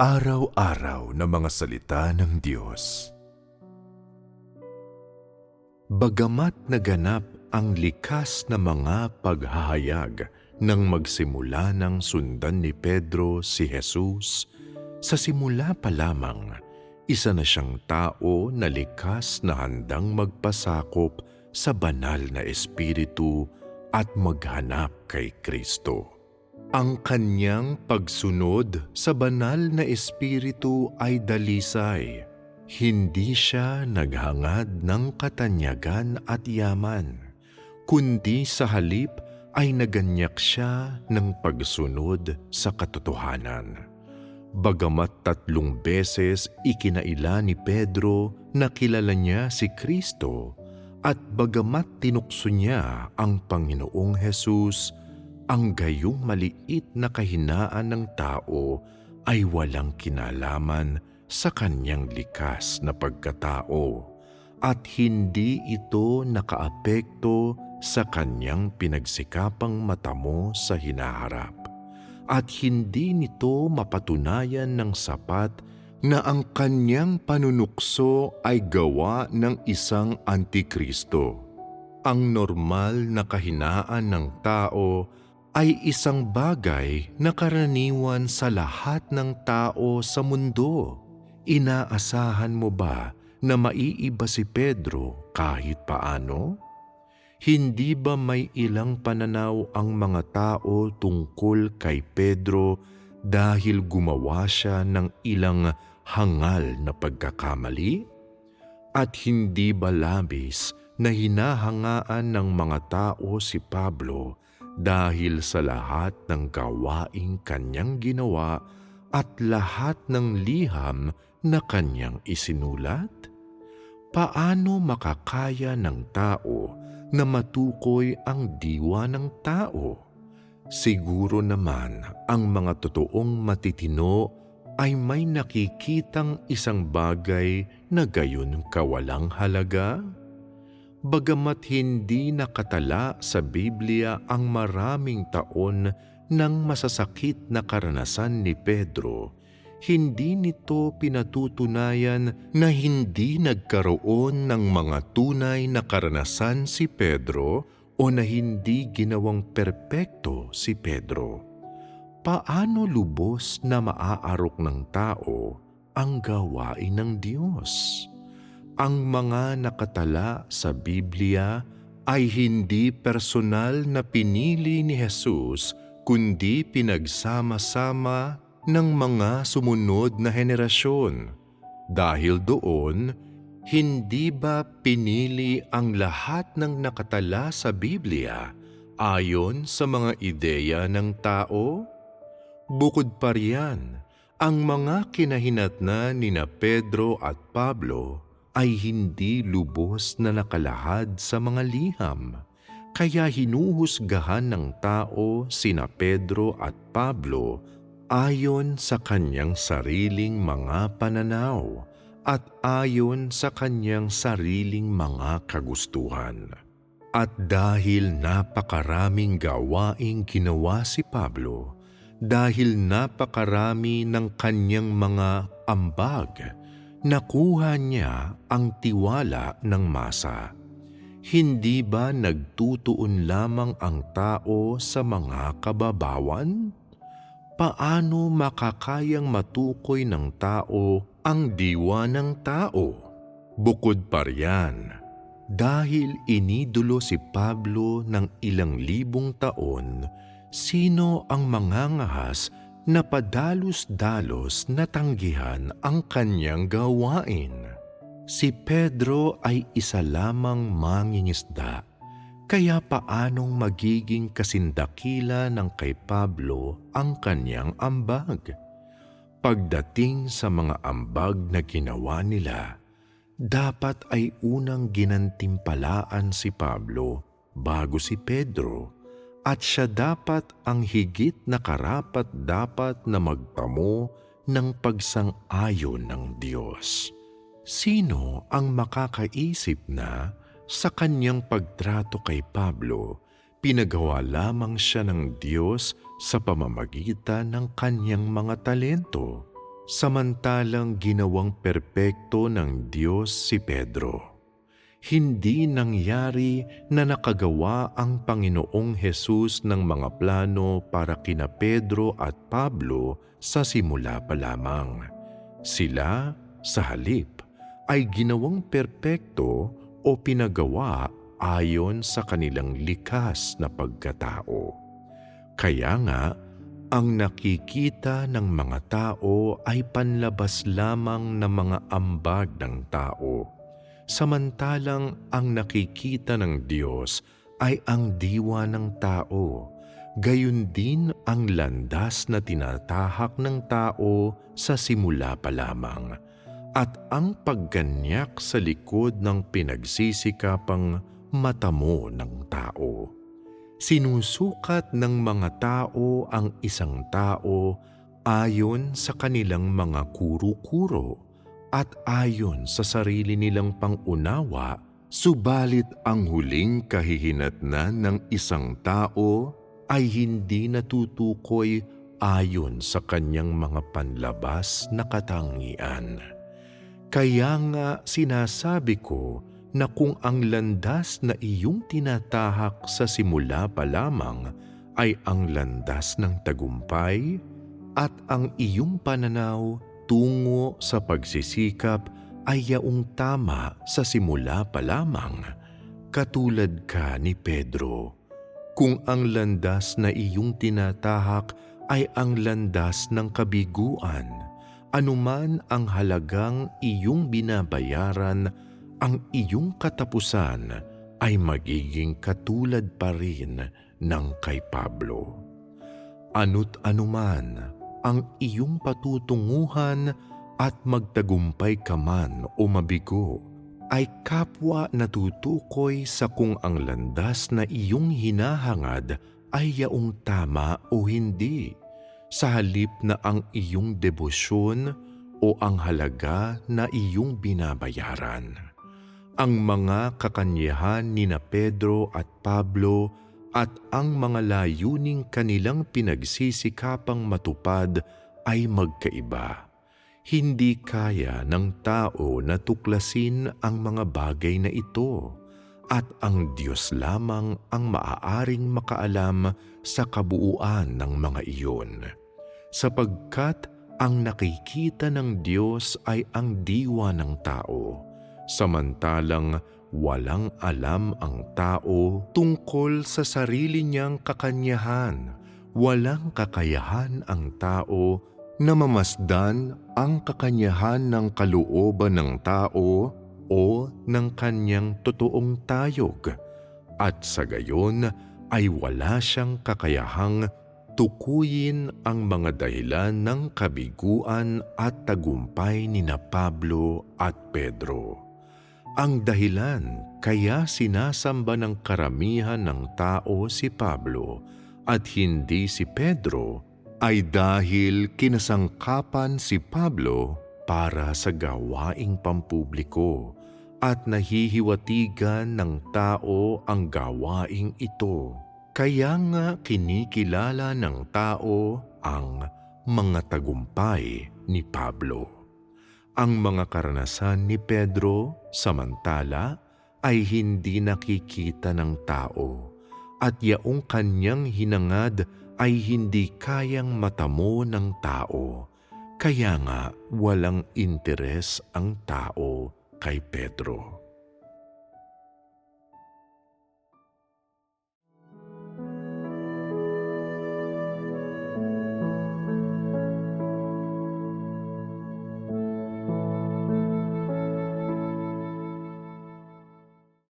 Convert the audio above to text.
Pang-araw-araw na mga salita ng Diyos. Bagamat naganap ang likas na mga paghahayag nang magsimula ng sundan ni Pedro si Jesus, sa simula pa lamang, isa na siyang tao na likas na handang magpasakop sa banal na espiritu at maghanap kay Kristo. Ang kanyang pagsunod sa banal na espiritu ay dalisay. Hindi siya naghangad ng katanyagan at yaman, kundi sa halip ay naganyak siya ng pagsunod sa katotohanan. Bagamat tatlong beses ikinaila ni Pedro na kilala niya si Kristo at bagamat tinukso niya ang Panginoong Hesus, ang gayong maliit na kahinaan ng tao ay walang kinalaman sa kanyang likas na pagkatao at hindi ito nakaapekto sa kanyang pinagsikapang matamo sa hinaharap at hindi nito mapatunayan ng sapat na ang kanyang panunukso ay gawa ng isang antikristo. Ang normal na kahinaan ng tao ay isang bagay na karaniwan sa lahat ng tao sa mundo. Inaasahan mo ba na maiiba si Pedro kahit paano? Hindi ba may ilang pananaw ang mga tao tungkol kay Pedro dahil gumawa siya ng ilang hangal na pagkakamali? At hindi ba labis na hinahangaan ng mga tao si Pablo dahil sa lahat ng gawaing kanyang ginawa at lahat ng liham na kanyang isinulat? Paano makakaya ng tao na matukoy ang diwa ng tao? Siguro naman ang mga totoong matitino ay may nakikitang isang bagay na gayon kawalang halaga? Bagamat hindi nakatala sa Biblia ang maraming taon ng masasakit na karanasan ni Pedro, hindi nito pinatutunayan na hindi nagkaroon ng mga tunay na karanasan si Pedro o na hindi ginawang perpekto si Pedro. Paano lubos na maaarok ng tao ang gawain ng Diyos? Ang mga nakatala sa Biblia ay hindi personal na pinili ni Jesus kundi pinagsama-sama ng mga sumunod na henerasyon. Dahil doon, hindi ba pinili ang lahat ng nakatala sa Biblia ayon sa mga ideya ng tao? Bukod pa riyan, ang mga kinahinatna ni na Pedro at Pablo ay hindi lubos na nakalahad sa mga liham. Kaya hinuhusgahan ng tao sina Pedro at Pablo ayon sa kanyang sariling mga pananaw at ayon sa kanyang sariling mga kagustuhan. At dahil napakaraming gawaing ginawa si Pablo, dahil napakarami ng kanyang mga ambag, nakuha niya ang tiwala ng masa. Hindi ba nagtutuon lamang ang tao sa mga kababawan? Paano makakayang matukoy ng tao ang diwa ng tao? Bukod pa riyan, dahil inidulo si Pablo ng ilang libong taon, sino ang mangangahas na padalos-dalos natanggihan ang kanyang gawain. Si Pedro ay isa lamang mangingisda, kaya paanong magiging kasindakila ng kay Pablo ang kanyang ambag? Pagdating sa mga ambag na ginawa nila, dapat ay unang ginantimpalaan si Pablo bago si Pedro at siya dapat ang higit na karapat dapat na magtamo ng pagsang-ayon ng Diyos. Sino ang makakaisip na sa kanyang pagtrato kay Pablo, pinagawa lamang siya ng Diyos sa pamamagitan ng kanyang mga talento, samantalang ginawang perpekto ng Diyos si Pedro. Hindi nangyari na nakagawa ang Panginoong Hesus ng mga plano para kina Pedro at Pablo sa simula pa lamang. Sila, sa halip, ay ginawang perpekto o pinagawa ayon sa kanilang likas na pagkatao. Kaya nga, ang nakikita ng mga tao ay panlabas lamang ng mga ambag ng tao, samantalang ang nakikita ng Diyos ay ang diwa ng tao, gayon din ang landas na tinatahak ng tao sa simula pa lamang, at ang pagganyak sa likod ng pinagsisikapang matamo ng tao. Sinusukat ng mga tao ang isang tao ayon sa kanilang mga kuro-kuro at ayon sa sarili nilang pangunawa, subalit ang huling kahihinatnan ng isang tao ay hindi natutukoy ayon sa kanyang mga panlabas na katangian. Kaya nga sinasabi ko na kung ang landas na iyong tinatahak sa simula pa lamang ay ang landas ng tagumpay at ang iyong pananaw tungo sa pagsisikap ay yaong tama sa simula pa lamang, katulad ka ni Pedro. Kung ang landas na iyong tinatahak ay ang landas ng kabiguan, anuman ang halagang iyong binabayaran ang iyong katapusan ay magiging katulad pa rin ng kay Pablo. Ano't anuman ang iyong patutunguhan at magtagumpay ka man o mabigo, ay kapwa natutukoy sa kung ang landas na iyong hinahangad ay yaong tama o hindi, sa halip na ang iyong debosyon o ang halaga na iyong binabayaran. Ang mga kakanyahan ni na Pedro at Pablo at ang mga layuning kanilang pinagsisikapang matupad ay magkaiba. Hindi kaya ng tao na tuklasin ang mga bagay na ito at ang Diyos lamang ang maaaring makaalam sa kabuuan ng mga iyon. Sapagkat ang nakikita ng Diyos ay ang diwa ng tao samantalang walang alam ang tao tungkol sa sarili niyang kakanyahan. Walang kakayahan ang tao na mamasdan ang kakanyahan ng kalooban ng tao o ng kanyang totoong tayog at sa gayon ay wala siyang kakayahang tukuyin ang mga dahilan ng kabiguan at tagumpay ni na Pablo at Pedro. Ang dahilan kaya sinasamba ng karamihan ng tao si Pablo at hindi si Pedro ay dahil kinasangkapan si Pablo para sa gawaing pampubliko at nahihiwatigan ng tao ang gawaing ito. Kaya nga kinikilala ng tao ang mga tagumpay ni Pablo. Ang mga karanasan ni Pedro samantala ay hindi nakikita ng tao at yaong kanyang hinangad ay hindi kayang matamo ng tao. Kaya nga walang interes ang tao kay Pedro.